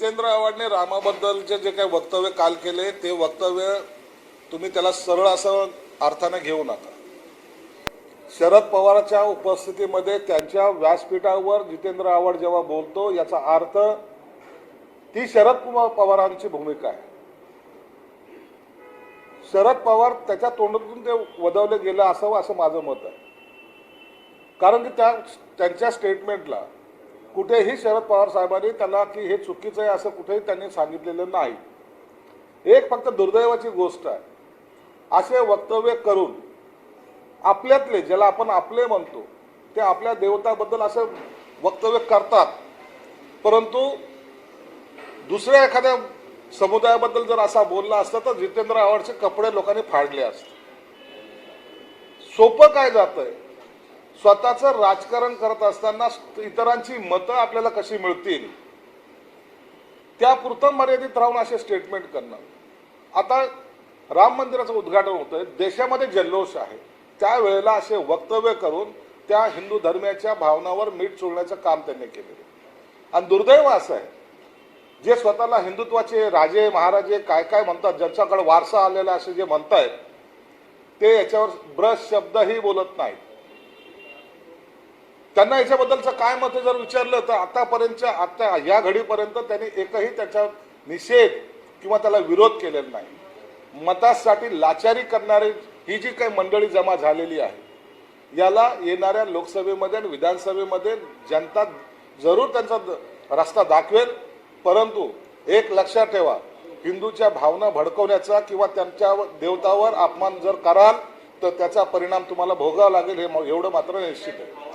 जितेंद्र आव्हाडने रामाबद्दलचे जे काही वक्तव्य काल केले ते वक्तव्य तुम्ही त्याला सरळ असं अर्थाने घेऊ नका. शरद पवारच्या उपस्थितीमध्ये त्यांच्या व्यासपीठावर जितेंद्र आव्हाड जेव्हा बोलतो याचा अर्थ ती शरद कुमार पवारांची भूमिका आहे. शरद पवार त्याच्या तोंडातून ते वदवले गेलं असावं असं माझं मत आहे. कारण की त्या त्यांच्या स्टेटमेंटला कुठेही शरद पवार साहेबांनी त्याला की हे चुकीचं आहे असं कुठेही त्यांनी सांगितलेलं नाही. एक फक्त दुर्दैवाची गोष्ट आहे. असे वक्तव्य करून आपल्यातले ज्याला आपण आपले म्हणतो ते आपल्या देवताबद्दल असं वक्तव्य करतात. परंतु दुसऱ्या एखाद्या समुदायाबद्दल जर असा बोलला असता तर जितेंद्र आव्हाडचे कपडे लोकांनी फाडले असते. सोपं काय जातंय? स्वतःचं राजकारण करत असताना इतरांची मतं आपल्याला कशी मिळतील? त्यापुरतं मर्यादित राहून असे स्टेटमेंट करणं आता राम मंदिराचं उद्घाटन होतंय. देशामध्ये जल्लोष आहे. त्यावेळेला असे वक्तव्य करून त्या हिंदू धर्माच्या भावनावर मीठ चोळण्याचं काम त्यांनी केलेलं आहे. आणि दुर्दैव असं आहे जे स्वतःला हिंदुत्वाचे राजे महाराजे काय काय म्हणतात ज्यांच्याकडे वारसा आलेला असे जे म्हणतायत ते याच्यावर ब्रश शब्दही बोलत नाहीत. त्यांना याच्याबद्दलचं काय मत आहे जर विचारलं तर आतापर्यंतच्या आता या घडीपर्यंत त्यांनी एकही त्याचा निषेध किंवा त्याला विरोध केलेला नाही. मतासाठी लाचारी करणारी ही जी काही मंडळी जमा झालेली आहे याला येणाऱ्या लोकसभेमध्ये आणि विधानसभेमध्ये जनता जरूर त्यांचा द- रस्ता दाखवेल. परंतु एक लक्षात ठेवा हिंदूच्या भावना भडकवण्याचा किंवा त्यांच्या देवतावर अपमान जर कराल तर त्याचा परिणाम तुम्हाला भोगावा लागेल हे एवढं मात्र निश्चित आहे.